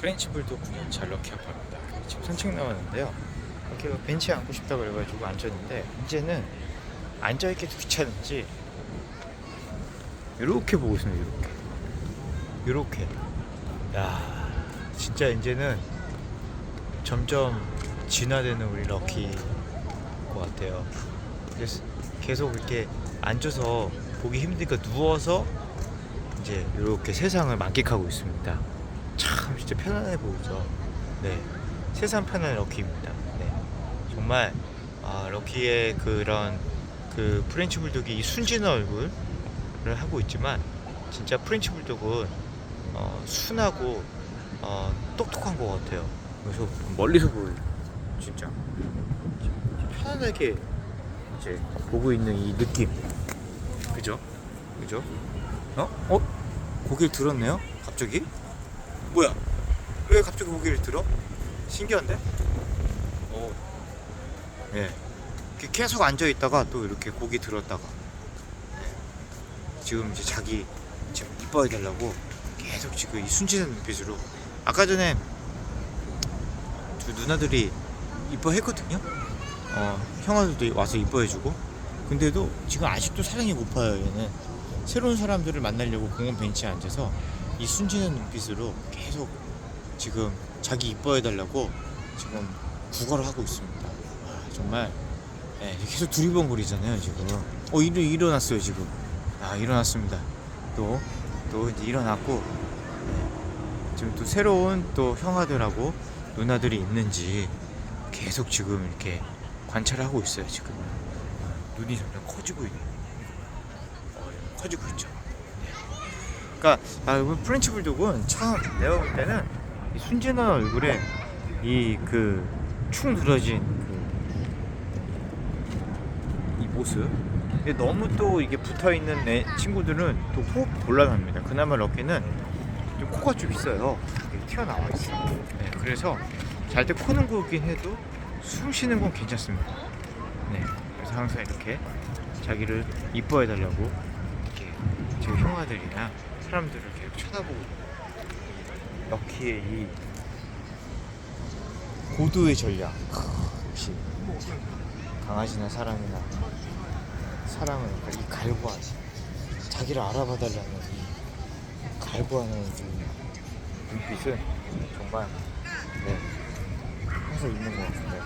프렌치 불독 9년차 럭키 아빠입니다. 지금 산책 나왔는데요. 이렇게 벤치에 앉고 싶다 그래가지고 앉았는데 이제는 앉아있기도 귀찮은지 이렇게 보고 있습니다. 이렇게. 이렇게. 야, 진짜 이제는 점점 진화되는 우리 럭키 것 같아요. 그래서 계속 이렇게 앉아서 보기 힘드니까 누워서 이제 이렇게 세상을 만끽하고 있습니다. 참 진짜 편안해 보이죠. 네, 세상 편한 럭키입니다. 네, 정말 아, 럭키의 그런 그 프렌치 불독이 이 순진한 얼굴을 하고 있지만 진짜 프렌치 불독은 어, 순하고 어, 똑똑한 것 같아요. 그래서 멀리서 보여 진짜 편안하게 이제 보고 있는 이 느낌, 그죠? 그죠? 어? 어? 고개를 들었네요? 갑자기? 뭐야? 왜 갑자기 고개를 들어? 신기한데? 어. 예. 계속 앉아 있다가 또 이렇게 고개 들었다가 예. 지금 이제 자기 지금 이뻐해 달라고 계속 지금 이 순진한 눈빛으로 아까 전에 두 누나들이 이뻐했거든요. 어, 형아들도 와서 이뻐해주고 근데도 지금 아직도 사랑이 고파요 얘는 새로운 사람들을 만나려고 공원 벤치에 앉아서 이 순진한 눈빛으로 계속 지금 자기 이뻐해달라고 지금 구걸을 하고 있습니다. 와, 정말 예, 계속 두리번거리잖아요 지금. 어 일어 일어났어요 지금. 아 일어났습니다. 또또 이제 일어났고 예, 지금 또 새로운 또 형아들하고 누나들이 있는지 계속 지금 이렇게 관찰을 하고 있어요 지금. 어, 눈이 점점 커지고 있는. 어, 커지고 있죠. 네. 그러니까 아, 이번 프렌치 불독은 참 내가 볼 때는 이 순진한 얼굴에 이 그축 늘어진 그 이 모습. 근데 너무 또 이게 붙어 있는 애 친구들은 또 호흡 곤란합니다. 그나마 럭키는 좀 코가 좀 있어요. 튀어나와 있어요. 네, 그래서 잘 때 코는 고긴 해도 숨 쉬는 건 괜찮습니다. 네, 그래서 항상 이렇게 자기를 이뻐해 달라고 이렇게 지금 형아들이나 사람들을 계속 쳐다보고 있는 이 럭키의 이 고도의 전략. 크, 역시 강아지나 사람이나 약간 이 갈구하는 자기를 알아봐 달라는 이 갈구하는 이 눈빛은 정말 네, 항상 있는 것 같은데.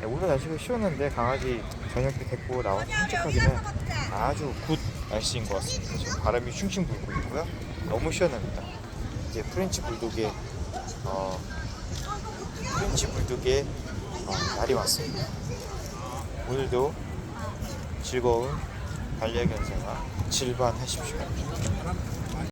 네, 오늘 날씨가 시원한데 강아지 저녁 때 데리고 나와서 산책하기는 아주 굿 날씨인 것 같습니다. 지금 바람이 슝슝 불고 있고요. 너무 시원합니다. 이제 프렌치 불독의 어, 프렌치 불독의 어, 날이 왔습니다. 오늘도 즐거운 반려견 생활 질반하십시오.